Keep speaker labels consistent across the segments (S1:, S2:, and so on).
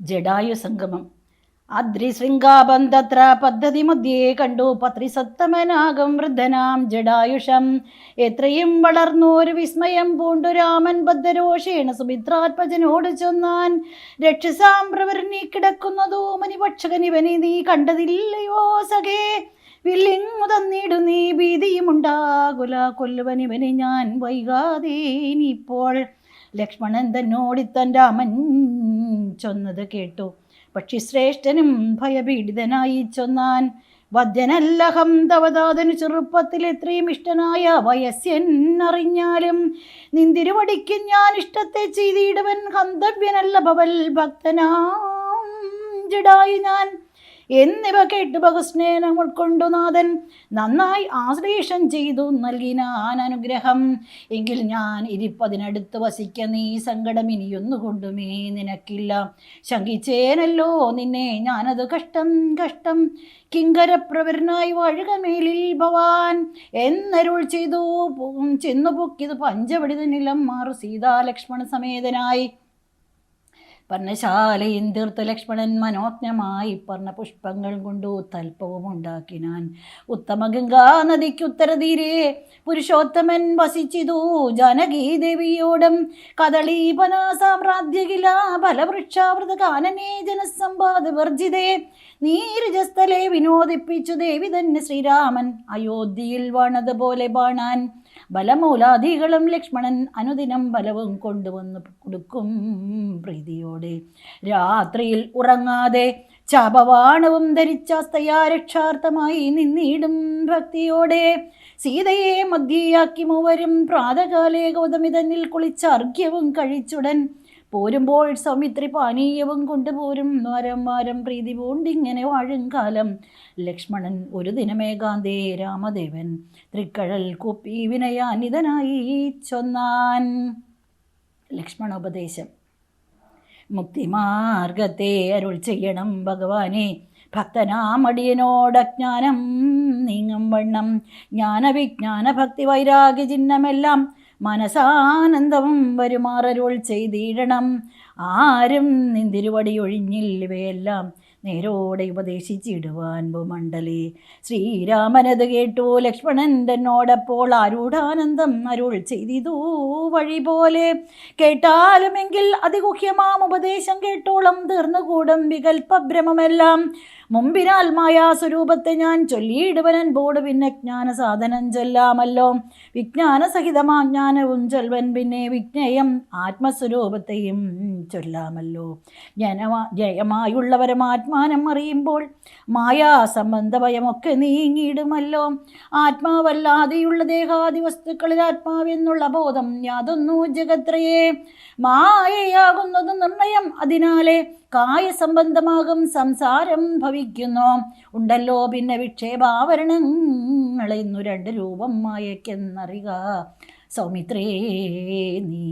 S1: ജഡായു സംഗമം. അദ്രിശൃംഗാബന്ധത്ര പദ്ധതി മധ്യേ കണ്ടു പത്രിസത്തമനാകും വൃദ്ധനാം ജഡായുഷം. എത്രയും വളർന്നോരു വിസ്മയം പൂണ്ടു രാമൻ ബദ്ധരോഷേണ സുമിത്രാത്മജനോട് ചൊന്നാൻ. രക്ഷസാം പ്രവരണി കിടക്കുന്നതോ മനിപക്ഷകനിവനെ നീ കണ്ടതില്ലയോ സഖേ? വില്ലിങ്ങു തന്നിടു നീ ഭീതിയുമുണ്ടാകുല കൊല്ലുവനിവനെ ഞാൻ വൈകാതെ ഇനിയിപ്പോൾ തന്നോടി തൻ രാമൻ ചൊന്നത് കേട്ടു. പക്ഷി ശ്രേഷ്ഠനും ഭയപീഡിതനായി ചൊന്നാൻ വദ്യനല്ലഹം തവതാതനു ചെറുപ്പത്തിൽ എത്രയും ഇഷ്ടനായ വയസ്യനറിഞ്ഞാലും നിന്തിരുവടിക്ക് ഞാൻ ഇഷ്ടത്തെ ചെയ്തിടുവൻ ഹന്തവ്യനല്ല ഭവൽ ഭക്തനാ. ജഡായി ഞാൻ എന്നിവ കേട്ട് ബഹുസ്നേഹം ഉൾക്കൊണ്ടു നാഥൻ. നന്നായി ആശ്ലേഷം ചെയ്തു നൽകിനാൻ അനുഗ്രഹം. എങ്കിൽ ഞാൻ ഇരിപ്പതിനടുത്ത് വസിക്ക. നീ സങ്കടം ഇനിയൊന്നുകൊണ്ടുമേ നിനക്കില്ല. ശങ്കിച്ചേനല്ലോ നിന്നെ. ഞാനത് കഷ്ടം കഷ്ടം. കിങ്കരപ്രവരനായി വഴുകമേലിൽ ഭവാൻ. എന്നരുൾ ചെയ്തു ചെന്നു പൊക്കിയത് പഞ്ചവടിത നിലം മാറു സീതാലക്ഷ്മണ സമേതനായി. പർണശാലയും തീർത്ത ലക്ഷ്മണൻ മനോജ്ഞമായി പർണ പുഷ്പങ്ങൾ കൊണ്ടു തൽപ്പവും ഉണ്ടാക്കിനാൻ. ഉത്തമ ഗംഗാ നദിക്ക് ഉത്തരതീരെ പുരുഷോത്തമൻ വസിച്ചിതു ജാനകീ ദേവിയോടും കദളീപന സാമ്രാജ്യകില ഫലവൃക്ഷാവൃത കാനനേ ജനസമ്പാദ വർജിതേ. നീരജസ്ഥലെ വിനോദിപ്പിച്ചു ദേവി തന്നെ ശ്രീരാമൻ. അയോധ്യയിൽ വാണതുപോലെ ബാണാൻ. ബലമൂലാദികളും ലക്ഷ്മണൻ അനുദിനം ബലവും കൊണ്ടുവന്ന് കൊടുക്കും പ്രീതിയോടെ. രാത്രിയിൽ ഉറങ്ങാതെ ചാപവാണവും ധരിച്ചാസ്തയാ രക്ഷാർത്ഥമായി നിന്നിടും ഭക്തിയോടെ. സീതയെ മധ്യയാക്കി മൂവരും പ്രാതകാലേ ഗൗതമി തന്നിൽ കുളിച്ച അർഘ്യവും കഴിച്ചുടൻ. പോരുമ്പോൾ സൗമിത്രി പാനീയവും കൊണ്ടുപോരും. വാരം വാരം പ്രീതി പൂണ്ടിങ്ങനെ വാഴും കാലം. ലക്ഷ്മണൻ ഒരു ദിനമേകാന്തേ രാമദേവൻ. തൃക്കഴൽ കുപ്പി വിനയാനിതനായി ചൊന്നാൻ. ലക്ഷ്മണോപദേശം. മുക്തിമാർഗത്തെ അരുൾ ചെയ്യണം ഭഗവാനെ. ഭക്തനാമടിയനോടജ്ഞാനം നീങ്ങും വണ്ണം. ജ്ഞാനവിജ്ഞാന ഭക്തി വൈരാഗ്യ ചിഹ്നമെല്ലാം മനസാനന്ദം വരുമാറരുൾ ചെയ്തിടണം. ആരും നിന്തിരുവടി ഒഴിഞ്ഞില്ലവയെല്ലാം നേരോടെ ഉപദേശിച്ചിടുവാൻ ഭൂമണ്ഡലി ശ്രീരാമനത് കേട്ടു ലക്ഷ്മണൻ തന്നോടപ്പോൾ ആരൂഢാനന്ദം അരുൾ ചെയ്തിതു വഴി പോലെ. കേട്ടാലുമെങ്കിൽ അതിഗുഹ്യമാം ഉപദേശം കേട്ടോളം തീർന്നുകൂടും വികൽപ്പഭ്രമമെല്ലാം. മുമ്പിനാൽ മായാസ്വരൂപത്തെ ഞാൻ ചൊല്ലിയിടുവനൻ ബോർഡ് പിന്നെ ജ്ഞാന സാധനം ചൊല്ലാമല്ലോ. വിജ്ഞാന സഹിതമാ ജ്ഞാനവും ചൊൽവൻ പിന്നെ വിജ്ഞയം ആത്മസ്വരൂപത്തെയും ചൊല്ലാമല്ലോ. ജനമാ ജയമായുള്ളവരും ആത്മാനം അറിയുമ്പോൾ മായാ സംബന്ധ ഭയമൊക്കെ നീങ്ങിയിടുമല്ലോ. ആത്മാവല്ലാതെയുള്ള ദേഹാദി വസ്തുക്കളിൽ ആത്മാവെന്നുള്ള ബോധം യാതൊന്നു ജഗത്രയെ. മായയാകുന്നത് നിർണയം. അതിനാലെ കായസംബന്ധമാകും സംസാരം ഭവിക്കുന്നു. ഉണ്ടല്ലോ പിന്നെ വിക്ഷേപാവരണങ്ങൾ ഇന്നു രണ്ട് രൂപം മായക്കെന്നറിക സൗമിത്രേ നീ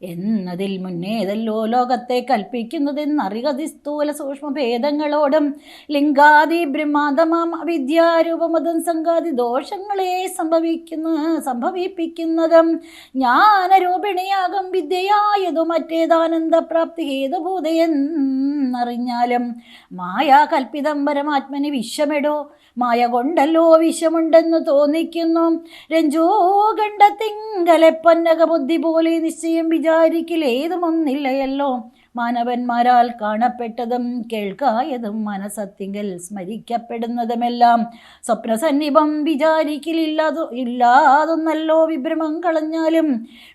S1: എന്നതിൽ മുന്നേതല്ലോ ലോകത്തെ കൽപ്പിക്കുന്നതെന്നറികതി സ്ഥൂല സൂക്ഷ്മ ഭേദങ്ങളോടും ലിംഗാദി ബ്രഹ്മാന്തമാം അവിദ്യാരൂപമതം സംഘാതി ദോഷങ്ങളെ സംഭവിക്കുന്ന സംഭവിപ്പിക്കുന്നതും ജ്ഞാനരൂപിണിയാകും വിദ്യയായതു മറ്റേതാനന്ദപ്രാപ്തി ഹേതുഭൂതയെന്നറിഞ്ഞാലും മായാ കൽപ്പിതം പരമാത്മന് വിശ്വമെടോ മായ കൊണ്ടല്ലോ വിഷമുണ്ടെന്ന് തോന്നിക്കുന്നു. രഞ്ജോ കണ്ട ഗണ്ഡത്തിങ്കലെ പന്നക ബുദ്ധി പോലെ നിശ്ചയം വിചാരിക്കലേതുമൊന്നില്ലയല്ലോ മാനവന്മാരാൽ കാണപ്പെട്ടതും കേൾക്കായതും മനസത്തിങ്കൽ സ്മരിക്കപ്പെടുന്നതുമെല്ലാം സ്വപ്നസന്നിപം വിചാരിക്കലില്ലാതു ഇല്ലാതൊന്നല്ലോ വിഭ്രമം കളഞ്ഞാലും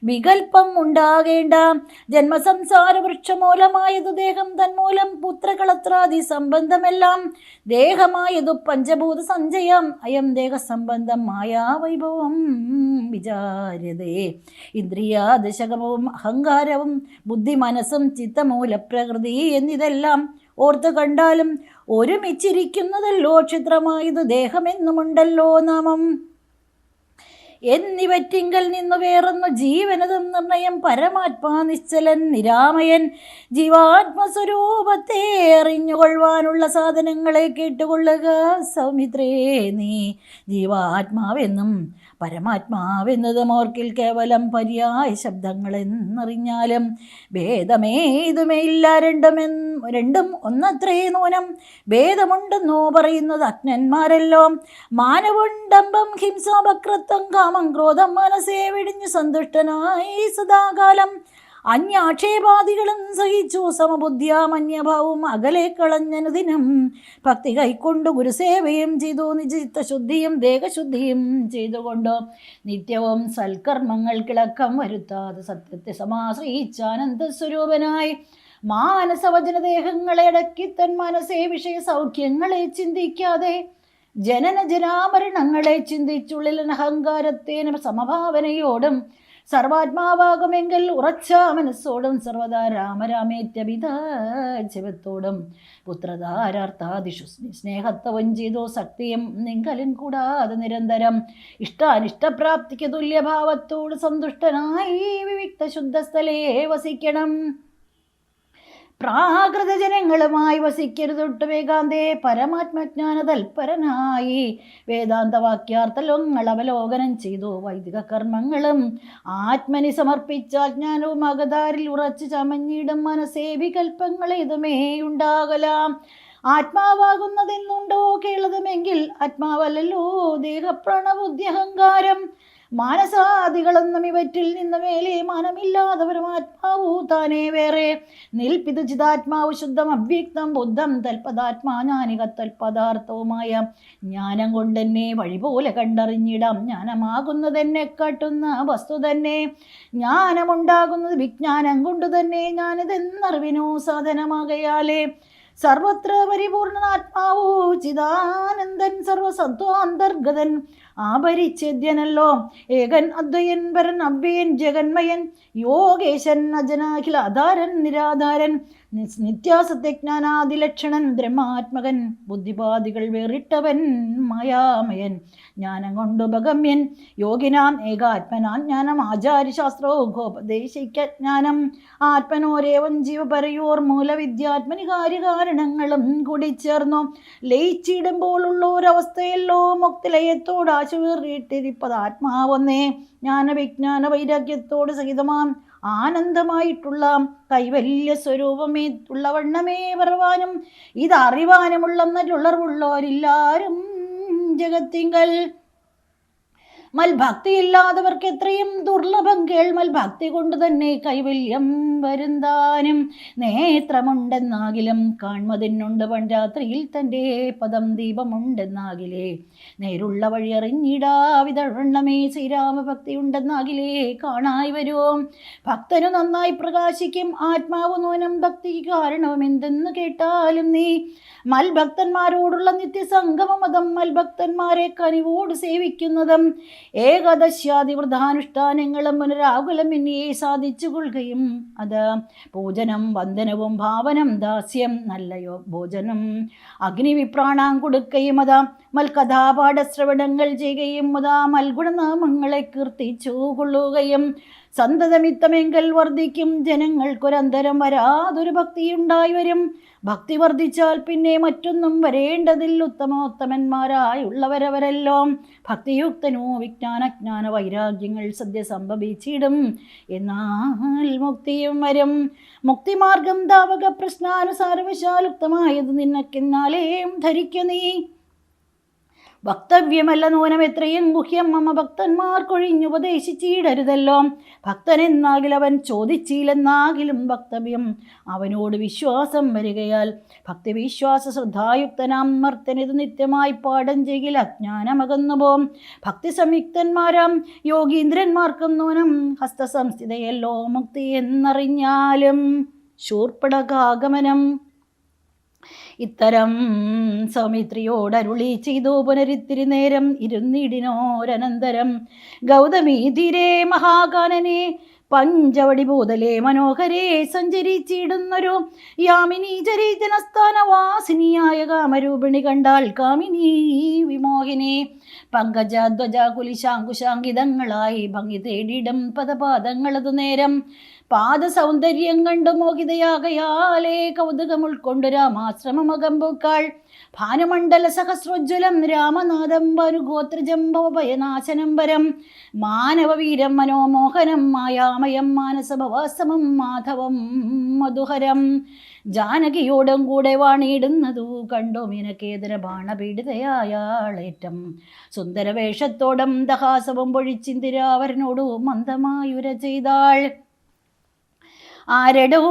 S1: വികൽപ്പം ഉണ്ടാകേണ്ട ജന്മസംസാര വൃക്ഷമൂലമായതു ദേഹം തന്മൂലം പുത്രകളത്രാദി സംബന്ധമെല്ലാം ദേഹമായതു പഞ്ചഭൂത സഞ്ചയം അയം ദേഹസംബന്ധം മായാവൈഭവം വിചാര്യതേ. ഇന്ദ്രിയാദശകവും അഹങ്കാരവും ബുദ്ധി മനസ്സും ചിത്തമൂലപ്രകൃതി എന്നിതെല്ലാം ഓർത്തു കണ്ടാലും ഒരുമിച്ചിരിക്കുന്നതല്ലോ ക്ഷിത്രമായത് ദേഹമെന്നുമുണ്ടല്ലോ നാമം. എന്നിവറ്റിങ്കൽ നിന്നു വേറൊന്നു ജീവനതും നിർണയം പരമാത്മാ നിശ്ചലൻ നിരാമയൻ ജീവാത്മസ്വരൂപത്തെ അറിഞ്ഞുകൊള്ളുവാനുള്ള സാധനങ്ങളെ കേട്ടുകൊള്ളുക സൗമിത്രേ നീ ജീവാത്മാവെന്നും പരമാത്മാവെന്നത് മോർക്കിൽ കേവലം പര്യായ ശബ്ദങ്ങൾ എന്നറിഞ്ഞാലും ഭേദമേതുമേ ഇല്ല. രണ്ടുമെന്ന് രണ്ടും ഒന്നത്രേ നൂനം ഭേദമുണ്ടെന്നോ പറയുന്നത് അജ്ഞന്മാരല്ലോ. മാനവുണ്ടമ്പം ഹിംസാപക്രത്വം കാമം ക്രോധം മനസ്സേ വെടിഞ്ഞു സന്തുഷ്ടനായി സദാകാലം അന്യാക്ഷേപാദികളും സഹിച്ചു സമബുദ്ധ്യാമന്യഭാവും അകലെ കളഞ്ഞനുദിനം. ഭക്തി കൈക്കൊണ്ടു ഗുരുസേവയും ചെയ്തു നിജിത്തശുദ്ധിയും ദേഹശുദ്ധിയും ചെയ്തുകൊണ്ട് നിത്യവും സൽക്കർമ്മങ്ങൾ കിളക്കം വരുത്താതെ സത്യത്തെ സമാശ്രയിച്ചാനന്ദ സ്വരൂപനായി മാനസവചനദേഹങ്ങളെ അടക്കി തൻ മനസ്സേ വിഷയ സൗഖ്യങ്ങളെ ചിന്തിക്കാതെ ജനന ജനാമരണങ്ങളെ ചിന്തിച്ചുള്ളിൽ അഹങ്കാരത്തേനും സമഭാവനയോടും സർവാത്മാവാകുമെങ്കിൽ ഉറച്ച മനസ്സോടും സർവദാ രാമരാമേത്യപിത ജപത്തോടും പുത്രധാരാർത്ഥാദിഷു സ്നേഹത്വം ചെയ്തു ശക്തിയും നിങ്കലും കൂടാതെ നിരന്തരം ഇഷ്ടാനിഷ്ടപ്രാപ്തിക്ക് തുല്യഭാവത്തോട് സന്തുഷ്ടനായി വിവിക്ത ശുദ്ധസ്ഥലേ വസിക്കണം. പ്രാകൃത ജനങ്ങളുമായി വസിക്കരുതൊട്ട് വേഗാന്തേ പരമാത്മജ്ഞാന തൽപരനായി വേദാന്ത വാക്യാർത്ഥലങ്ങൾ അവലോകനം ചെയ്തു. വൈദിക കർമ്മങ്ങളും ആത്മനി സമർപ്പിച്ച അജ്ഞാനവും അകതാരിൽ ഉറച്ചു ചമഞ്ഞിടും മനസ്സേ. വികൽപ്പങ്ങൾ ഇതുമേ ഉണ്ടാകലാം. ആത്മാവാകുന്നതെന്നുണ്ടോ കേളതുമെങ്കിൽ. ആത്മാവല്ലല്ലോ. ദേഹപ്രണബുദ്ധി അഹങ്കാരം മാനസാദികളൊന്നും ഇവറ്റിൽ നിന്ന് മേലെ മാനമില്ലാത്തവരും ആത്മാവു താനേ വേറെ. നിൽപ്പിത് ചിതാത്മാവ് ശുദ്ധം അവ്യക്തം ബുദ്ധം തൽപദാത്മാ ജ്ഞാനിക തൽപദാർത്ഥവുമായ ജ്ഞാനം കൊണ്ടെന്നെ വഴി പോലെ കണ്ടറിഞ്ഞിടാം. ജ്ഞാനമാകുന്നതെന്നെ കാട്ടുന്ന വസ്തു തന്നെ. ജ്ഞാനമുണ്ടാകുന്നത് വിജ്ഞാനം കൊണ്ട് തന്നെ ഞാനിതെന്നറിവിനോ സാധനമാകയാലേ. സർവത്ര പരിപൂർണനാത്മാവോ ചിദാനന്ദൻ സർവസത്വാന്തർഗതൻ ആപരിച്ഛേദ്യനല്ലോ. ഏകൻ അദ്വയൻ വരൻ അവ്യയൻ ജഗന്മയൻ യോഗേശൻ അജനാഖില അധാരൻ നിരാധാരൻ നിത്യാസത്യജ്ഞാനാദിലക്ഷണൻ ബ്രഹ്മാത്മകൻ ബുദ്ധിപാദികൾ വേറിട്ടവൻ മായാമയൻ. ജ്ഞാനം കൊണ്ടു ഭഗമ്യൻ യോഗിനാം ഏകാത്മനാം ജ്ഞാനം ആചാര്യശാസ്ത്രോപദേശിക്കജ്ഞാനം. ആത്മനോരേവം ജീവപരയോർ മൂലവിദ്യാത്മനി കാര്യകാരണങ്ങളും കൂടി ചേർന്നു ലയിച്ചിടുമ്പോൾ ഉള്ളൊരവസ്ഥയല്ലോ മുക്തിലയത്തോട് ആശുവേറിയിട്ടിരിപ്പത് ആത്മാവെന്നേ ജ്ഞാനവിജ്ഞാന വൈരാഗ്യത്തോട് സഹിതമാം ആനന്ദമായിട്ടുള്ള കൈവല്യ സ്വരൂപമേ ഉള്ളവണ്ണമേ പറവാനും வஞ்சகத்திங்கள் ജഗത്തിങ്കൽ മൽഭക്തിയില്ലാത്തവർക്ക് എത്രയും ദുർലഭം കേൾമൽ ഭക്തി കൊണ്ട് തന്നെ കൈവല്യം വരുന്താനും നേത്രമുണ്ടെന്നാകിലും കാൺമതിനുണ്ട് പണ്ടാത്രിയിൽ തന്റെ പദം ദീപമുണ്ടെന്നാകിലേ. നേരുള്ള വഴി അറിഞ്ഞിടാവിതണ്ണമേ ശ്രീരാമഭക്തി ഉണ്ടെന്നാകിലേ കാണായി വരുമോ ഭക്തനു നന്നായി പ്രകാശിക്കും. ആത്മാവ് നൂനം ഭക്തി കാരണവും എന്തെന്ന് കേട്ടാലും നീ. മൽഭക്തന്മാരോടുള്ള നിത്യസംഗമ മതം മൽഭക്തന്മാരെ കനിവോട് സേവിക്കുന്നതും ഏകദശ്യാദി വ്രതാനുഷ്ഠാനങ്ങളും പുനരാകുലം എന്നിയെ സാധിച്ചു കൊള്ളുകയും അത് പൂജനം വന്ദനവും ഭാവനം ദാസ്യം നല്ലയോ ഭോജനം അഗ്നിവിപ്രാണാം കൊടുക്കുകയും അതാ മൽകഥാപാഠശ്രവണങ്ങൾ ചെയ്യുകയും അതാ മൽഗുണനാമങ്ങളെ കീർത്തിച്ചു കൊള്ളുകയും സന്തതമിത്തമെങ്കിൽ വർദ്ധിക്കും ജനങ്ങൾക്കൊരന്തരം വരാതൊരു ഭക്തിയുണ്ടായി വരും. ഭക്തി വർദ്ധിച്ചാൽ പിന്നെ മറ്റൊന്നും വരേണ്ടതിൽ ഉത്തമോത്തമന്മാരായുള്ളവരവരെല്ലാം ഭക്തിയുക്തനോ വിജ്ഞാനജ്ഞാന വൈരാഗ്യങ്ങൾ സദ്യ സംഭവിച്ചിടും എന്നാൽ മുക്തിയും വരും. മുക്തിമാർഗം ധാവക പ്രശ്നാനുസാരവശാലുക്തമായത് നിനക്കെന്നാലേയും വക്തവ്യമല്ല നൂനം എത്രയും ഗുഹ്യം മമ ഭക്തന്മാർക്കൊഴിഞ്ഞുപദേശിച്ചിടരുതല്ലോ ഭക്തനെന്നാകിൽ അവൻ ചോദിച്ചില്ലെന്നാകിലും വക്തവ്യം അവനോട് വിശ്വാസം വരികയാൽ ഭക്തിവിശ്വാസ ശ്രദ്ധായുക്തനാം മർത്തനിത് നിത്യമായി പാഠം ചെയ്യിൽ അജ്ഞാനമകന്നു പോം. ഭക്തി സംയുക്തന്മാരാം യോഗീന്ദ്രന്മാർക്കും നൂനം ഹസ്തസംസ്ഥിതയല്ലോ. മുക്തി എന്നറിഞ്ഞാലും ശൂർപ്പടകാഗമനം ഇത്തരം സൗമിത്രിയോടരുളി ചെയ്തു പുനരിത്തിരി നേരം ഇരുന്നിടിനോരനന്തരം. ഗൗതമി ധീരേ മഹാകാനനെ പഞ്ചവടി ഭൂതലെ മനോഹരേ സഞ്ചരിച്ചിടുന്നൊരു യാമിനി ചരീജനസ്ഥാനവാസിനിയായ കാമരൂപിണി കണ്ടാൽ കാമിനി വിമോഹിനി. പങ്കജ ധ്വജ കുലിശാങ്കുശാങ്കിതങ്ങളായി ഭംഗി തേടിയിടും പദപാദങ്ങളതു നേരം. പാദസൗന്ദര്യം കണ്ടു മോഹിതയാകയാലേ കൗതുകം ഉൾക്കൊണ്ടു രാമാശ്രമമകമ്പുക്കാൾ. ഭാനുമണ്ഡല സഹസ്രോജ്വലം രാമനാഥം വനുഗോത്രജം ഭവഭയനാശനം വരം മാനവവീരം മനോമോഹനം മായാമയം മാനസഭവാസമം മാധവം മധുഹരം. ജാനകിയോടും കൂടെ വാണിയിടുന്നതു കണ്ടോ മിനക്കേതര ബാണപീഡിതയായാളേറ്റം. സുന്ദരവേഷത്തോടം ദഹാസവും പൊഴിച്ചിന്തിരാവരനോടു മന്ദമായുര ചെയ്താൾ. ആരടോ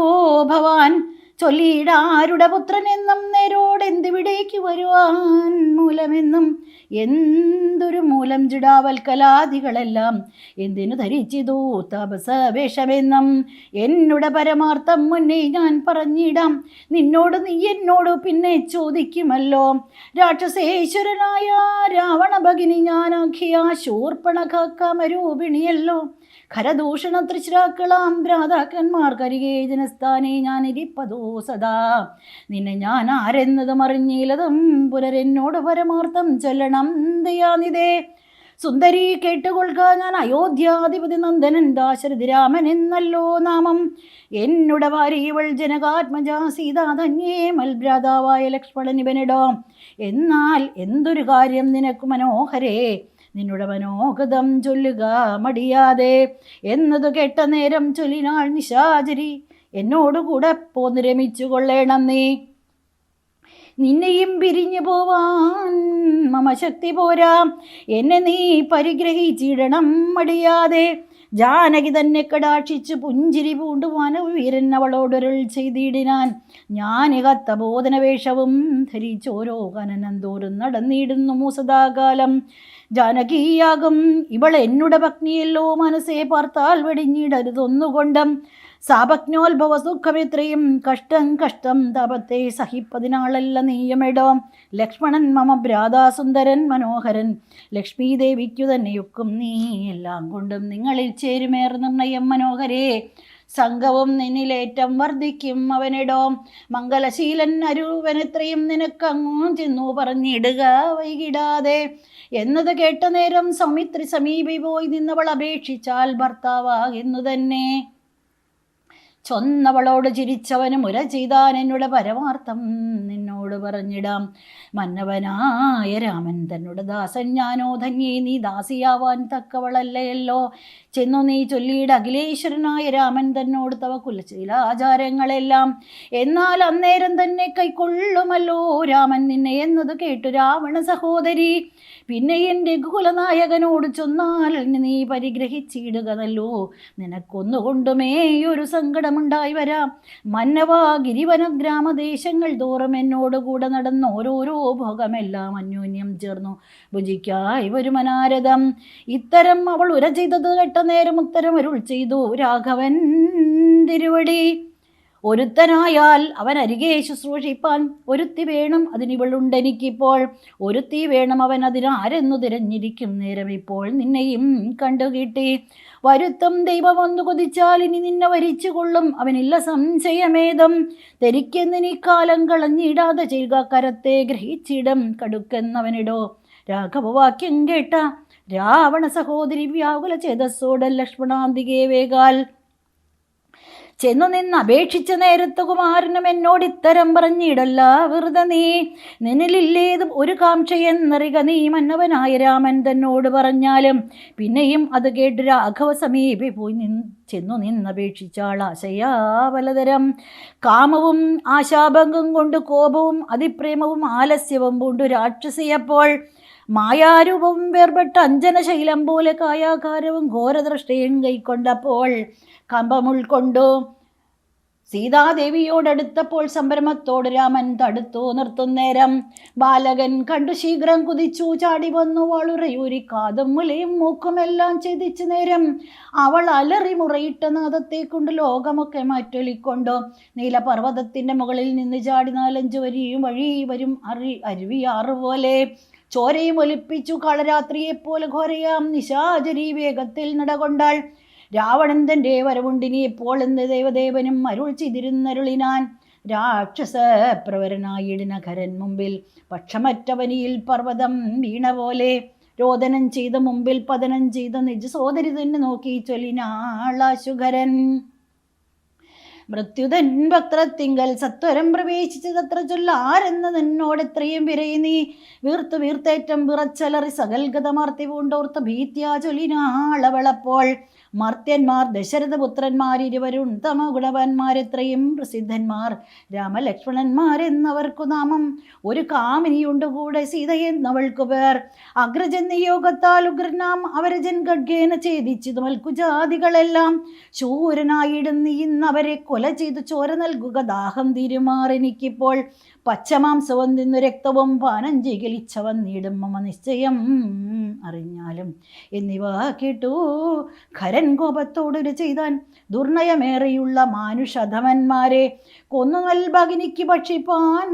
S1: ഭവാൻ? ചൊല്ലിയിടാരുടെ പുത്രനെന്നും നേരോടെന്തിവിടേക്ക് വരുവാൻ മൂലമെന്നും? എന്തൊരു മൂലം ജിടാവൽക്കലാദികളെല്ലാം എന്തിനു ധരിച്ചിതോ തപസവേഷമെന്നും? എന്നുടെ പരമാർത്ഥം മുന്നേ ഞാൻ പറഞ്ഞിടാം. നിന്നോട് നീ എന്നോട് പിന്നെ ചോദിക്കുമല്ലോ. രാക്ഷസേശ്വരനായ രാവണ ഭഗിനി ഞാനാഖിയ ശൂർപ്പണ കാമരൂപിണിയല്ലോ ഖരദൂഷണ തൃശ്രാക്കളാം ഭ്രാതാക്കന്മാർക്കരികെ ജനസ്ഥാനെ ഞാൻ ഇരിപ്പതോ സദാ. നിന്നെ ഞാൻ ആരെന്നതും അറിഞ്ഞില്ലതും പുനരെന്നോട് പരമാർത്ഥം ചൊല്ലണം ദയാനിതേ സുന്ദരി കേട്ടുകൊള്ളുക ഞാൻ അയോധ്യാധിപതി നന്ദനൻ ദാശരഥി രാമൻ എന്നല്ലോ നാമം. എന്നുടെ വാരിയവൾ ജനകാത്മജ സീതാ ധന്യേ മൽഭ്രാതാവായ ലക്ഷ്മണനിവനിടോ എന്നാൽ എന്തൊരു കാര്യം നിനക്ക് മനോഹരേ? നിന്നുടെ മനോഗതം ചൊല്ലുക മടിയാതെ. എന്നതു കേട്ട നേരം ചൊല്ലിനാൾ നിശാചരി. എന്നോടുകൂടെ പോന്ന് രമിച്ചു കൊള്ളേണം നീ. നിന്നെയും പിരിഞ്ഞു പോവാൻ മമശക്തി പോരാ. എന്നെ നീ പരിഗ്രഹിച്ചിടണം മടിയാതെ. ജാനകി തന്നെ കടാക്ഷിച്ച് പുഞ്ചിരി പൂണ്ടു വനവീരൻ അവളോടൊരൾ ചെയ്തിടിനാൻ. ഞാൻ കത്ത ബോധനവേഷവും ധരിച്ചോരോ കനനന്തോറും തോറും നടന്നിടുന്നു മൂസദാകാലം. ജാനകിയാകും ഇവൾ എന്നുടെ ഭഗ്നിയല്ലോ മനസ്സേ പാർത്താൽ വെടിഞ്ഞിടരുതൊന്നുകൊണ്ടും. സാപജ്ഞോത്ഭവ സുഖമിത്രയും കഷ്ടം കഷ്ടം തപത്തെ സഹിപ്പതിനാളല്ല നീയമിടോ. ലക്ഷ്മണൻ മമ ഭ്രാതാസുന്ദരൻ മനോഹരൻ. ലക്ഷ്മീദേവിക്കു തന്നെയൊക്കും നീ എല്ലാം കൊണ്ടും നിങ്ങളിൽ ചേരുമേർ നിർണയം മനോഹരേ. സംഘവും നിന്നിലേറ്റം വർദ്ധിക്കും അവനിടോം. മംഗലശീലൻ അരൂപനെത്രയും നിനക്കങ്ങും ചെന്നു പറഞ്ഞിടുക വൈകിടാതെ. എന്നത് കേട്ട നേരം സൗമിത്രി സമീപി പോയി നിന്നവൾ അപേക്ഷിച്ചാൽ ഭർത്താവാകുന്നു തന്നെ. ചൊന്നവളോട് ചിരിച്ചവനും ഉര ചെയ്താൻ എന്നോട് പരമാർത്ഥം നിന്നോട് പറഞ്ഞിടാം. മന്നവനായ രാമൻ തന്നോട് ദാസൻ ഞാനോ ധന്യേ നീ ദാസിയാവാൻ തക്കവളല്ലയല്ലോ ചെന്നു നീ ചൊല്ലിയിട അഖിലേശ്വരനായ രാമൻ തന്നോട് തവ കുലശീലാചാരങ്ങളെല്ലാം. എന്നാൽ അന്നേരം തന്നെ കൈക്കൊള്ളുമല്ലോ രാമൻ നിന്നെ എന്നത് കേട്ടു രാവണ സഹോദരി. പിന്നെ എന്റെ കുലനായകനോട് ചൊന്നാൽ നീ പരിഗ്രഹിച്ചിടുക നല്ലോ നിനക്കൊന്നുകൊണ്ടുമേ ഒരു സങ്കടമുണ്ടായി വരാം. മന്നവാ ഗിരിവന ഗ്രാമദേശങ്ങൾ തോറും എന്നോടുകൂടെ നടന്ന ഓരോരോ ഭോഗമെല്ലാം അന്യോന്യം ചേർന്നു. ഭുജിക്കായി ഒരു മനാരഥം ഇത്തരം അവൾ ഉര ചെയ്തത് കേട്ട നേരം ഉത്തരം അരുൾ ചെയ്തു. രാഘവൻ തിരുവടി. ഒരുത്തനായാൽ അവൻ അരികെ ശുശ്രൂഷിപ്പാൻ ഒരുത്തി വേണം അതിനിവളുണ്ടെനിക്കിപ്പോൾ ഒരുത്തി വേണം അവൻ അതിനാരെന്നു തിരഞ്ഞിരിക്കും നേരം ഇപ്പോൾ നിന്നെയും കണ്ടുകിട്ടി. വരുത്തം ദൈവം ഒന്ന് കൊതിച്ചാൽ ഇനി നിന്നെ വരിച്ചു കൊള്ളും അവനില്ല സംശയമേതം. ധരിക്കെന്നിനി കാലം കളഞ്ഞിടാതെ ചെയ്യുക കരത്തെ ഗ്രഹിച്ചിടം. കടുക്കെന്നവനിടോ രാഘവവാക്യം കേട്ട രാവണ സഹോദരി വ്യാകുല ചേതസ്സോടെ ലക്ഷ്മണാന്തികേ വേഗാൽ ചെന്നു നിന്ന് അപേക്ഷിച്ച നേരത്ത് കുമാരനും എന്നോട് ഇത്തരം പറഞ്ഞിടല്ല വെറുതെ നീ നിന്നിലില്ലേതും ഒരു കാംക്ഷയെന്നറിക നീ മന്നവനായ രാമൻ തന്നോട് പറഞ്ഞാലും പിന്നെയും അത് കേട്ട് രാഘവ സമീപി പോയി നിന്ന് ചെന്നു നിന്നപേക്ഷിച്ചാൾ ആശയാ പലതരം കാമവും ആശാഭംഗം കൊണ്ട് കോപവും അതിപ്രേമവും ആലസ്യവും കൊണ്ട് രാക്ഷസിയപ്പോൾ മായാരൂപവും വേർപെട്ട അഞ്ജനശൈലം പോലെ കായാകാരവും ഘോരദൃഷ്ടയും കൈക്കൊണ്ടപ്പോൾ കമ്പം ഉൾക്കൊണ്ടു. സീതാദേവിയോടടുത്തപ്പോൾ സംഭ്രമത്തോട് രാമൻ തടുത്തു നിർത്തുന്നേരം ബാലകൻ കണ്ടു ശീഘ്രം കുതിച്ചു ചാടി വന്നു വാളുറയൂരി കാതും മുലയും മൂക്കുമെല്ലാം ചെതിച്ചു നേരം. അവൾ അലറി മുറയിട്ട നാദത്തെ കൊണ്ട് ലോകമൊക്കെ മാറ്റൊലിക്കൊണ്ടു. നീലപർവതത്തിന്റെ മുകളിൽ നിന്ന് ചാടി നാലഞ്ചു വരിയും വഴി വരും അറി അരുവിയാറ് ചോരയും ഒലിപ്പിച്ചു കളരാത്രിയെപ്പോലെ ഘോരയാം നിശാചരി വേഗത്തിൽ നടകൊണ്ടാൾ. രാവണൻ തന്റെ വരവുണ്ടിനിയെപ്പോൾ എന്ന് ദേവദേവനും അരുൾ ചെയ്തിരുന്നരുളിനാൻ രാക്ഷസ പ്രവരനായിടിനഖരൻ മുമ്പിൽ പക്ഷമറ്റവനിയിൽ പർവതം വീണ പോലെ രോദനം ചെയ്ത മുമ്പിൽ പതനം ചെയ്ത നിജ സോദരി തന്നെ നോക്കി ചൊല്ലിനാളാശുഖരൻ മൃത്യുതൻ ഭക്തത്തിങ്കൽ സത്വരം പ്രവേശിച്ചതത്ര ചൊല്ലാരെന്ന് നിന്നോട് എത്രയും വിരയി നീ. വീർത്തു വീർത്തേറ്റം വിറച്ചലറി സകൽഗതമാർത്തി പൂണ്ടോർത്ത ഭീത്യാ ചൊല്ലിനാളവളപ്പോൾ മർത്യന്മാർ ദശരഥപുത്രന്മാരിരുവരും തമഗുണവന്മാരെത്രയും പ്രസിദ്ധന്മാർ. രാമലക്ഷ്മണന്മാരെന്നവർക്കു നാമം. ഒരു കാമിനിയുണ്ട് കൂടെ സീതയെന്നവൾക്കു പേർ. അഗ്രജൻ നിയോഗത്താൽ ഉഗ്രനാം അവരജൻ ഖഡ്ഗേന ഛേദിച്ചതു മൽക്കുജാതികളെല്ലാം ശൂരനായിടുന്ന ഇന്നവരെ കൊല ചെയ്തു ചോര നൽകുക. ദാഹം തീരുമാറെനിക്കിപ്പോൾ പച്ചമാംസവും നിന്നു രക്തവും പാനം ചികിത്സവൻ നീടും മമ നിശ്ചയം അറിഞ്ഞാലും. എന്നിവ കേട്ടു ഖരൻ കോപത്തോടൊരു ചെയ്താൻ ദുർനയമേറെയുള്ള മാനുഷധമന്മാരെ കൊന്നു നൽഭഗിനിക്ക് ഭക്ഷിപ്പാൻ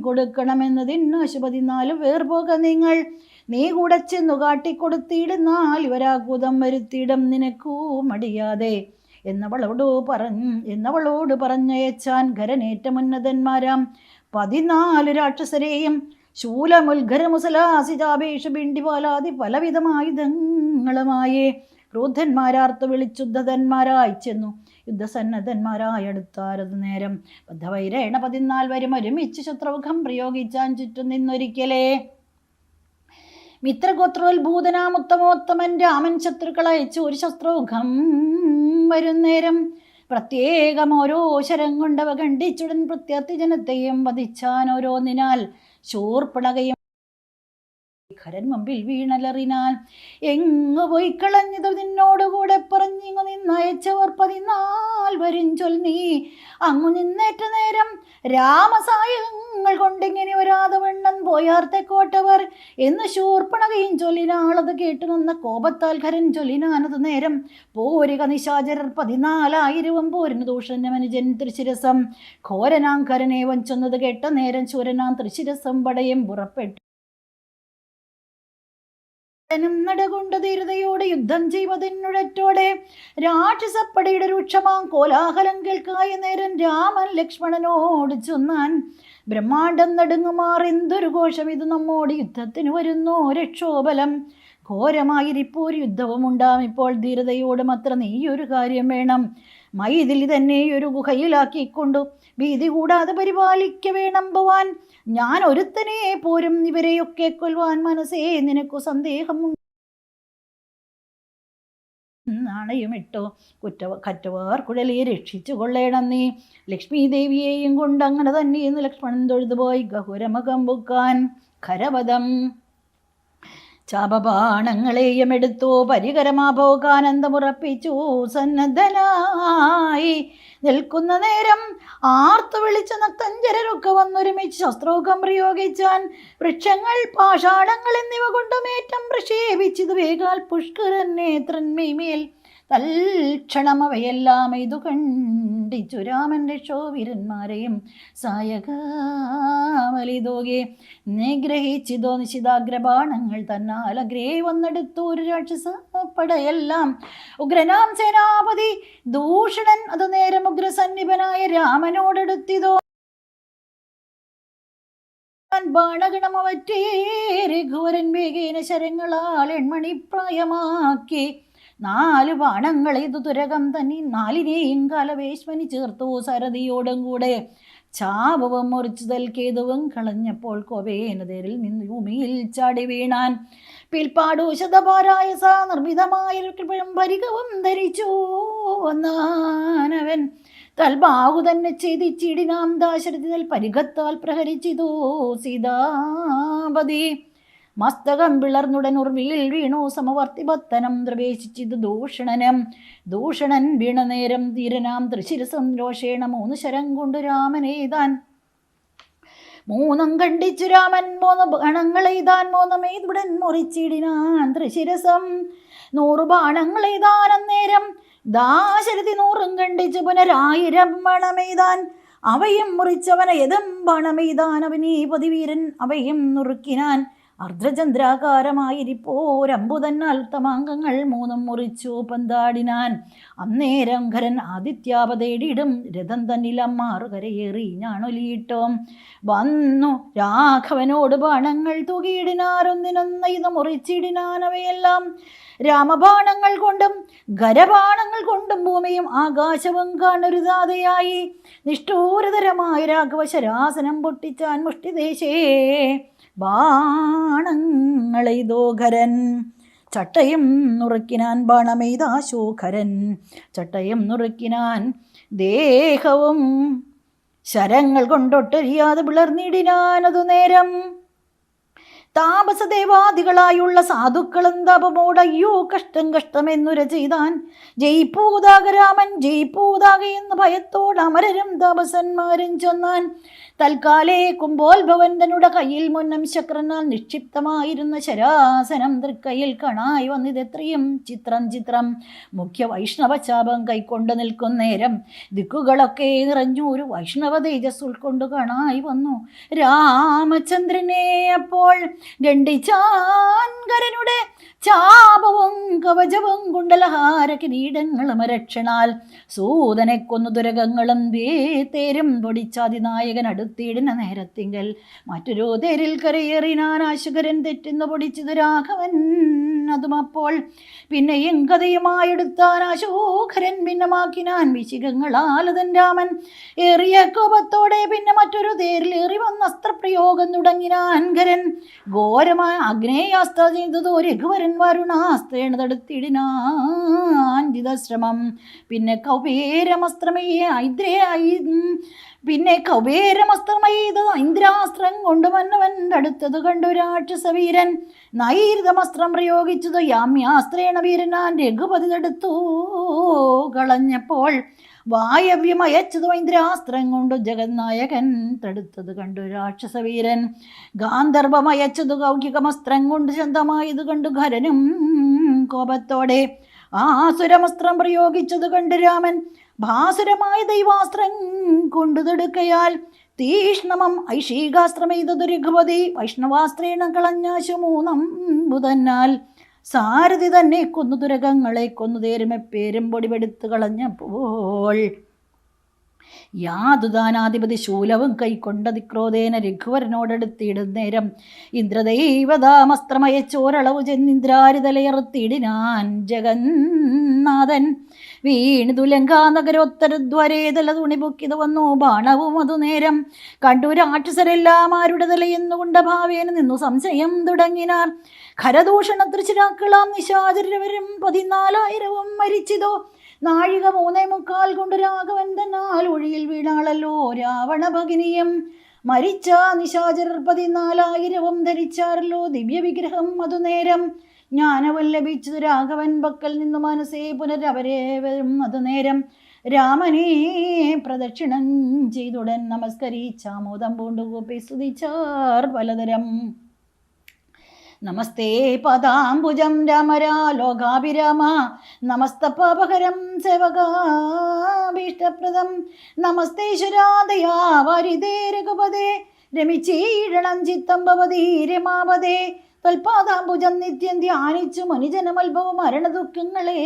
S1: കൊടുക്കണമെന്നതിന് പതിനാല് വേർപോക നിങ്ങൾ. നീ കൂടെ ചെന്നു കാട്ടിക്കൊടുത്തിടുന്നാൽ ഇവരാകുതം വരുത്തിയിടും നിനക്കൂ മടിയാതെ. എന്നവളോട് പറഞ്ഞു എന്നവളോട് പറഞ്ഞയച്ചാൻ ഖരനേറ്റമുന്നതന്മാരാം. പതിനാല് രാക്ഷസരെയും ശൂലമുൽഘരമുസലാസിജാപേഷ പിണ്ടിപാലാതി പലവിധമായുധങ്ങളുമായേ ക്രോധന്മാരാർത്ത് വിളിച്ചുദ്ധതന്മാരായി ചെന്നു. യുദ്ധസന്നദ്ധന്മാരായി അടുത്താരത് നേരം. ബദ്ധവൈരേണ പതിനാൽ വരും. ഒരുമിച്ച് ശത്രുമുഖം പ്രയോഗിച്ചാൻ ചുറ്റും നിന്നൊരിക്കലേ മിത്രഗോത്രോത്ഭൂതനാമുത്തമോത്തമൻ രാമൻ ശത്രുക്കളയച്ചു ഒരു ശസ്ത്രോഘം വരുന്നേരം പ്രത്യേകം ഓരോ ശരം കൊണ്ടവ ഖണ്ഡിച്ചുടൻ പ്രത്യർത്ഥി ജനത്തെയും വധിച്ചാൻ ഓരോന്നിനാൽ. ശൂർപ്പണകയും ഖരൻ മുമ്പിൽ വീണലറിനാൽ എങ്ങു പോയി കളഞ്ഞത് നിന്നോടുകൂടെ പറഞ്ഞിങ്ങു നിന്നയച്ചവർ പതിനാൽ വരും ചൊൽ നീ അങ്ങു നിന്നേറ്റ നേരം രാമസായങ്ങൾ കൊണ്ടിങ്ങനെ വരാതവണ്ണം പോയാർത്തെ കോട്ടവർ. എന്ന് ശൂർപ്പണകയും ചൊല്ലിനാളത് കേട്ടു നിന്ന കോപത്താൽ ഖരൻ ചൊല്ലിനാനത് നേരം പോരുക നിശാചരർ പതിനാലായിരവും പോരിന് ദൂഷന്റെ മനുജൻ തൃശിരസം. ഘോരനാം ഖരനെ ചെന്നത് കേട്ട നേരം ചൂരനാം തൃശിരസം പടയും പുറപ്പെട്ടു. നും നടകൊണ്ട ധീരതയോടെ യുദ്ധം ചെയ്വതിനുഴറ്റോടെ രാക്ഷസപ്പടയുടെ രൂക്ഷമാം കോലാഹലം കേൾക്കായ നേരം രാമൻ ലക്ഷ്മണനോട് ചൊന്നാൻ ബ്രഹ്മാണ്ടം നടുങ്ങുമാർ എന്തൊരു ഘോഷം ഇത് നമ്മോട് യുദ്ധത്തിന് വരുന്നു? രക്ഷോബലം. ഘോരമായിരിപ്പോൾ യുദ്ധവും ഉണ്ടാം. ഇപ്പോൾ ധീരതയോടും അത്ര നീയൊരു കാര്യം വേണം. മൈതിലി തന്നെ ഒരു ഗുഹയിലാക്കിക്കൊണ്ടു. ഭീതി കൂടാതെ പരിപാലിക്ക വേണം ഭവാൻ ഞാൻ ഒരുത്തനെ പോരും ഇവരെയൊക്കെ കൊല്ലുവാൻ മനസ്സേ നിനക്കു സന്ദേഹം നാണയമിട്ടോ കുറ്റ കറ്റവാർ കുഴലിയെ രക്ഷിച്ചു കൊള്ളേണം നീ. ലക്ഷ്മി ദേവിയെയും കൊണ്ട് അങ്ങനെ തന്നെയെന്ന് ലക്ഷ്മണൻ തൊഴുതുപോയി ഗഹുരമകം പൊക്കാൻ ഖരപദം. ചാപബാണങ്ങളെയും എടുത്തു. പരികരമാഭോഗാനന്ദമുറപ്പിച്ചു സന്നദ്ധനായി. നിൽക്കുന്ന നേരം ആർത്തു വിളിച്ച നക്തഞ്ചരരൊക്കെ വന്നൊരുമിച്ച് ശസ്ത്രോകം പ്രയോഗിച്ചാൻ വൃക്ഷങ്ങൾ പാഷാണങ്ങൾ എന്നിവ കൊണ്ടുമേറ്റം പ്രക്ഷേപിച്ചത് വേഗാൽ പുഷ്കരൻ നേത്രന്മേൽ തൽക്ഷണം അവയെല്ലാം ഇതു കണ്ടിച്ചു രാമന്റെ രക്ഷോവീരന്മാരെയും സായകാമലിതോകെ നിഗ്രഹിച്ചിതോ നിശിതാഗ്രബാണങ്ങൾ തന്നാൽ അഗ്രേ വന്നെടുത്തു ഒരു രാക്ഷസ പടയെല്ലാം. ഉഗ്രനാം സേനാപതി ദൂഷണൻ അത് നേരം ഉഗ്രസന്നിപനായ രാമനോടെടുത്തിതോ. ബാണഗണമവറ്റേറെ രഘുവരൻ വേഗേന ശരങ്ങളാൽ എൺമണിപ്രായമാക്കി. നാല് ബാണങ്ങൾ ഇത് തുരകം തന്നെ നാലിനെയും കാലവേശ്മനി ചേർത്തു സരതിയോടും കൂടെ. ചാപവും മുറിച്ചു തൽക്കേതുവും കളഞ്ഞപ്പോൾ കൊവേനതേരിൽ നിന്ന് ഭൂമിയിൽ ചാടി വീണാൻ. പിൽപ്പാടു ശതപാരായസ നിർമ്മിതമായ പരികവും ധരിച്ചു വന്നാനവൻ. തൽബാഹു തന്നെ ചെയ്തിച്ചിടിനാം ദാശരഥിതൽ പരിഗത്താൽ പ്രഹരിച്ചിതോ സീതാപതി. മസ്തകം പിളർന്നുടൻ ഉർവിയിൽ വീണു സമവർത്തി ഭത്തനം പ്രവേശിച്ചിത് ദൂഷണനം. ദൂഷണൻ വീണ നേരം തീരനാം തൃശിര രോഷേണ മൂന്ന് ശരം കൊണ്ട് രാമനെയ്താൻ മൂന്നും കണ്ടിച്ചു രാമൻ മൂന്ന് ബാണങ്ങളെയ്താൻ മൂന്നുമേതുടൻ മുറിച്ചിടിനാൻ തൃശിരസം. നൂറു ബാണങ്ങളെയ്താൻ അന്നേരം ദാശരഥി നൂറും കണ്ടിച്ചു പുനരായിരം ബണമെയ്താൻ അവയും മുറിച്ചവനെ യഥം ബാണമെയ്താൻ അവനീ പതിവീരൻ അവയും നുറുക്കിനാൻ. അർദ്രചന്ദ്രാകാരമായിരിപ്പോരമ്പുതന്നാൽ തമാംഗങ്ങൾ മൂന്നും മുറിച്ചു പന്താടിനാൻ. അന്നേരം ഖരൻ ആദിത്യാപതേടിയിടും രഥം തന്നിലമ്മാറു കരയേറി ഞാണൊലിയിട്ടും. വന്നു രാഘവനോട് ബാണങ്ങൾ തൂകിയിടിനാരൊന്നിനൊന്ന ഇത് മുറിച്ചിടിനാൻ അവയെല്ലാം രാമബാണങ്ങൾ കൊണ്ടും ഖരബാണങ്ങൾ കൊണ്ടും ഭൂമിയും ആകാശവും കാണരുതാതെയായി. നിഷ്ഠൂരതരമായ രാഘവശരാസനം പൊട്ടിച്ചാൻ മുഷ്ടിദേശേ. ബാണങ്ങളെയ്തോ ചട്ടയം നുറുക്കിനാൻ ബാണമെയ്താശോഖരൻ ചട്ടയും നുറുക്കിനാൻ ദേഹവും ശരങ്ങൾ കൊണ്ടൊട്ടരിയാതെ വിളർന്നിടിനാനതു നേരം. താപസദേവാദികളായുള്ള സാധുക്കളും തപമോടയ്യോ കഷ്ടം കഷ്ടമെന്നുര ചെയ്താൻ ജയിപ്പൂതാകരാമൻ ജയിപ്പൂതാക എന്ന് ഭയത്തോട് അമരരും താപസന്മാരും ചൊന്നാൻ തൽക്കാലേ ബോൽഭവന്തനുടെ കയ്യിൽ മുന്നം ശക്രനാൽ നിക്ഷിപ്തമായിരുന്ന ശരാസനം തൃക്കയിൽ കാണായി വന്നിതെത്രയും ചിത്രം ചിത്രം. മുഖ്യ വൈഷ്ണവ ചാപം കൈക്കൊണ്ട് നിൽക്കും നേരം ദിക്കുകളൊക്കെ നിറഞ്ഞു ഒരു വൈഷ്ണവ തേജസ് ഉൾക്കൊണ്ട് കണായി വന്നു. രാമചന്ദ്രനെ അപ്പോൾ ഗണ്ഡിച്ചാൻകരനുടെ ചാപവും കവചവും കുണ്ടലഹാര കിരീടങ്ങളും രക്ഷണാൽ സൂതനെ കൊന്നു ദുരകങ്ങളും തേരും പൊടിച്ചാതിനായകൻ അടുത്തിടുന്ന നേരത്തിങ്കൽ. മറ്റൊരു തേരിൽ കരയേറിനാൻ ആശുകരൻ തെറ്റുന്ന പൊടിച്ചത് രാഘവൻ. അതുമപ്പോൾ പിന്നെയും കഥയുമായെടുത്താൻ അശോകരൻ ഭിന്നമാക്കിനാൻ വിശികങ്ങളാലതൻ രാമൻ. ഏറിയ കോപത്തോടെ പിന്നെ മറ്റൊരു തേരിൽ ഏറി വന്ന അസ്ത്രപ്രയോഗം തുടങ്ങിനാൻ ഘരൻ ഘോരമായ അഗ്നേയാസ്ത്ര ചെയ്തതോ രഘുവരൻ വരുണാസ്ത്രേണ തടുത്തിടിനാൻ പിന്നെ കൗപേരമസ്ത്രമേ ഐദ്രയായി പിന്നെ കൗബേരമസ്ത്രമയത് ഇന്ദ്രാസ്ത്രം കൊണ്ട് മന്നവൻ അടുത്തത് കണ്ടു രാക്ഷസവീരൻ നൈരുതമസ്ത്രം പ്രയോഗിച്ചത് യാമ്യാസ്ത്രേണ വീരനാൻ രഘുപതി തടുത്തു കളഞ്ഞപ്പോൾ വായവ്യമയച്ചത് ഇന്ദ്രാസ്ത്രം കൊണ്ട് ജഗന്നായകൻ തടുത്തത് കണ്ടു രാക്ഷസവീരൻ ഗാന്ധർവമയച്ചത് കൗകികമസ്ത്രം കൊണ്ട് ശന്തമായത് കണ്ടു ഖരനും കോപത്തോടെ. ആസുരമസ്ത്രം പ്രയോഗിച്ചത് കണ്ട് രാമൻ. ഭാസുരമായ ദൈവാസ്ത്രം കൊണ്ടു തടുക്കയാൽ തീഷ്ണമം ഐഷീകാസ്ത്രമെയ്തതു രഘുപതി. വൈഷ്ണവാസ്ത്രേണ കളഞ്ഞാശു മൂന്നം ബുധന്നാൽ സാരഥി തന്നെ കൊന്നു തുരകങ്ങളെ കൊന്നു തേരുമെ പേരും പൊടിപെടുത്ത് കളഞ്ഞപ്പോൾ. യാതുദാനാധിപതി ശൂലവും കൈക്കൊണ്ടതിക്രോധേന രഘുവരനോടടുത്തിടുന്നേരം ഇന്ദ്രദൈവതാമസ്ത്രമയച്ചോരളവു ചെന്നിന്ദ്രാരിതലയറുത്തിടിനാൻ ജഗന്നാഥൻ വീണിതു ലങ്കാനഗരോത്തരദ്വരേതല തുണി പൊക്കിത് വന്നു ബാണവും അതു നേരം കണ്ടു രാക്ഷസരെല്ലാം ആരുടെ തലയെന്നുകൊണ്ട ഭാവേന നിന്നു സംശയം തുടങ്ങിനാർ. ഖരദൂഷണ തൃശിരാക്കളാം നിശാചരവരും പതിനാലായിരവും മരിച്ചിതോ. നാഴിക മൂന്നേ മുക്കാൽ കൊണ്ട് രാഘവൻ തന്നാൽ ഒഴിയിൽ വീണാളല്ലോ രാവണ ഭഗിനിയും മരിച്ച നിശാചരർ പതിനാലായിരവും ധരിച്ചാറല്ലോ ദിവ്യവിഗ്രഹം അതു നേരം. ജ്ഞാനവൻ ലഭിച്ചതു രാഘവൻ പക്കൽ നിന്നു മനസ്സേ പുനരവരെ വരും. അതു നേരം രാമനെ പ്രദക്ഷിണം ചെയ്തുടൻ നമസ്കരിച്ചാമോദം പൂണ്ടുകൂപ്പി സ്തുതിച്ചാർ പലതരം. നമസ്തേ പദാംബുജം രാമരാ ലോകാഭിരാമ. നമസ്തപാപകരം സേവകാഭീഷ്ടപ്രദം. നമസ്തേശ്വരാദയാ വരിതേ രഘുപതേ. രമിച്ചീഴണം ചിത്തം ഭവതി രമാപതേ. തൽപാദാംബുജം നിത്യം ധ്യാനിച്ചു മനുജനമത്ഭവം മരണദുഃഖങ്ങളെ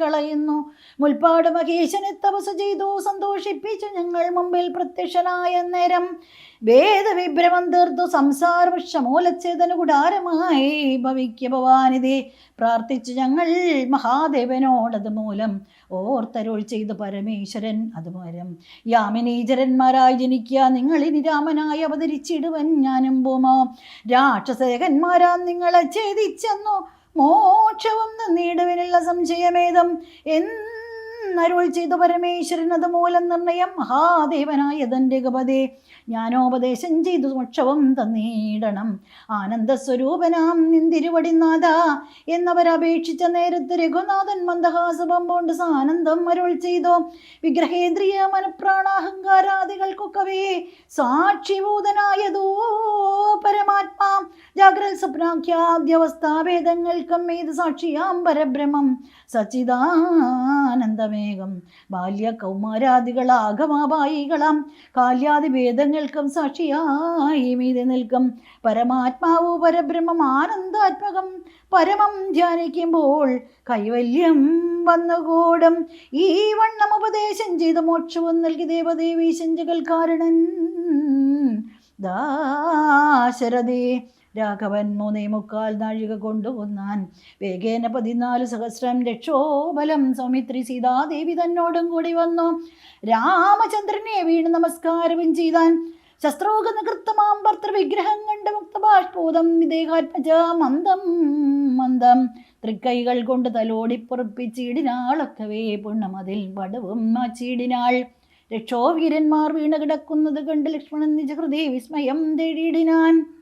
S1: കളയുന്നു. മുൽപ്പാട് മഹേശനെ തപസ് ചെയ്തു സന്തോഷിപ്പിച്ചു ഞങ്ങൾ മുമ്പിൽ പ്രത്യക്ഷനായ നേരം. വേദവിഭ്രമം തീർത്തു സംസാര വൃക്ഷമൂലച്ഛേദന കുടാരമായി ഭവിക്ക ഭവാനിതേ പ്രാർത്ഥിച്ചു ഞങ്ങൾ മഹാദേവനോടത് മൂലം ഓർത്തരുൾ ചെയ്ത് പരമേശ്വരൻ. അതുമൂലം യാമിനീചരന്മാരായി ജനിക്കുക. നിങ്ങൾ ഇനി രാമനായി അവതരിച്ചിടുവൻ ഞാനും ഭൂമോ. രാക്ഷസേഖന്മാരാ നിങ്ങളെ ഛേദിച്ചെന്നു മോക്ഷവും നീടുവിനുള്ള സംശയമേതം എന്നരുൾ ചെയ്തു പരമേശ്വരൻ അത് മൂലം നിർണയം. മഹാദേവനായ തന്റെ ഗപതേ ജ്ഞാനോപദേശം ചെയ്തു മോക്ഷവും തന്നീടണം. ആനന്ദസ്വരൂപനാം നിന്തിരുവടിനാഥ എന്നവരപേക്ഷിച്ച നേരത്ത് രഘുനാഥൻ മന്ദഹാസഭം കൊണ്ട് സാനന്ദം അരുൾ ചെയ്തു. വിഗ്രഹേന്ദ്രിയ മനഃപ്രാണാഹങ്കാരാദികൾക്കൊക്കവേ സാക്ഷിഭൂതനായതോ പരമാത്മാ ജാഗ്രത സ്വപ്നാഖ്യാദ്യവസ്ഥാഭേദങ്ങൾക്കും ഏത് സാക്ഷിയാം പരബ്രഹ്മം. സച്ചിദാനന്ദമേകം ബാല്യ കൗമാരാദികളാകമാബായികളാം കാല്യാദി ഭേദങ്ങൾക്കും സാക്ഷിയായി മീതി നിൽക്കും. പരമാത്മാവ് പരബ്രഹ്മം ആനന്ദാത്മകം. പരമം ധ്യാനിക്കുമ്പോൾ കൈവല്യം വന്നുകൂടും. ഈ വണ്ണം ഉപദേശം ചെയ്ത മോക്ഷവും നൽകി ദേവദേവി ശഞ്ചകൾ കാരണൻ. ദാശരഥേ രാഘവൻ മൂന്നേ മുക്കാൽ നാഴിക കൊണ്ടുവന്നാൻ. വേഗേന പതിനാല് സഹസ്രം രക്ഷോബലം. സൗമിത്രി സീതാദേവി തന്നോടും കൂടി വന്നു. രാമചന്ദ്രനെ വീണ് നമസ്കാരവും ചെയ്താൻ. ശസ്ത്രോഗനകൃത്തമാം ഭർത്തൃവിഗ്രഹം കണ്ട് മുക്തബാഷ്പൂതം. വിദേഹാത്മജ മന്ദം മന്ദം. തൃക്കൈകൾ കൊണ്ട് തലോടി പൊറപ്പിച്ചിടിനാളൊക്കവേ പുണ്ണമതിൽ പടവും മാച്ചിടിനാൾ രക്ഷോവീരന്മാർ വീണ് കിടക്കുന്നത് കണ്ട് ലക്ഷ്മണൻ നിജഹൃദയ വിസ്മയം തേടിയിടിനാൻ.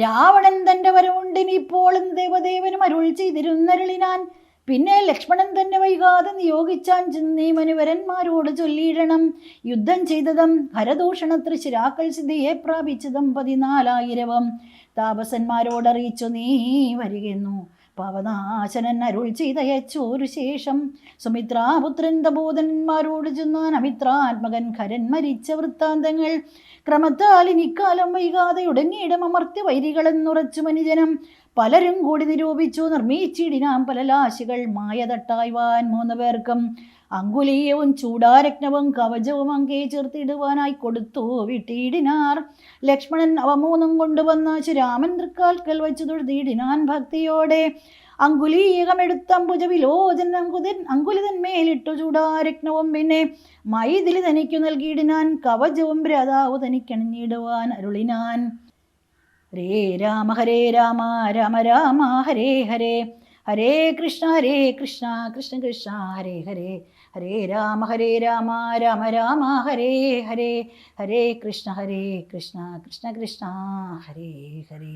S1: രാവണൻ തന്റെ വരവുണ്ടിനിപ്പോൾ ദേവദേവനും അരുൾ ചെയ്തിരുന്നരുളിനാൻ. പിന്നെ ലക്ഷ്മണൻ തന്നെ വൈകാതെ നിയോഗിച്ചാൻ ചെന്നീ മനുവരന്മാരോട് ചൊല്ലിയിടണം. യുദ്ധം ചെയ്തതും ഹരദൂഷണ ശിരാക്കൾ സിദ്ധിയെ പ്രാപിച്ചതും പതിനാലായിരവും. താപസന്മാരോടറിയിച്ചു നീ വരികെന്നു പാവനാശനൻ അരുൾ ചെയ്തയച്ചോരു ശേഷം സുമിത്രാപുത്രൻ തബോധനന്മാരോട് ചെന്നാൻ അമിത്രാത്മകൻ ഖരൻ മരിച്ച വൃത്താന്തങ്ങൾ. ക്രമത്താൽ ഇനിക്കാലം വൈകാതെ ഉടനീടം അമർത്യ വൈരികളെന്നുറച്ചു മനുജനം. പലരും കൂടി നിരൂപിച്ചു നിർമ്മിച്ചിടിനാം പല ലാശികൾ മായ തട്ടായ്വാൻ മൂന്ന് പേർക്കും. അങ്കുലീയവും ചൂടാരത്നവും കവചവും അങ്കേ ചേർത്തിടുവാനായി കൊടുത്തു വിട്ടിടിനാർ ലക്ഷ്മണൻ അവ മൂന്നും കൊണ്ടുവന്ന രാമൻ തൃക്കാൽക്കൽ വെച്ചു തൊഴുതിയിടിനാൻ ഭക്തിയോടെ. അങ്കുലീയകമെടുത്തമ്പുജ വിലോചനം അങ്കുതൻ അങ്കുലിതൻ മേലിട്ടു ചൂടാരത്നവും പിന്നെ മൈതിലി തനിക്കു നൽകിയിടിനാൻ കവചവും രാതാവ് തനിക്കണിഞ്ഞിടുവാൻ അരുളിനാൻ. ഹരേ രാമ ഹരേ രാമ രാമ രാമ ഹരേ ഹരേ. ഹരേ കൃഷ്ണ ഹരേ കൃഷ്ണ കൃഷ്ണ കൃഷ്ണ ഹരേ ഹരേ. ഹരേ രാമ ഹരേ രാമ രാമ രാമ ഹരേ ഹരേ. ഹരേ കൃഷ്ണ ഹരേ കൃഷ്ണ കൃഷ്ണ കൃഷ്ണ ഹരേ ഹരേ.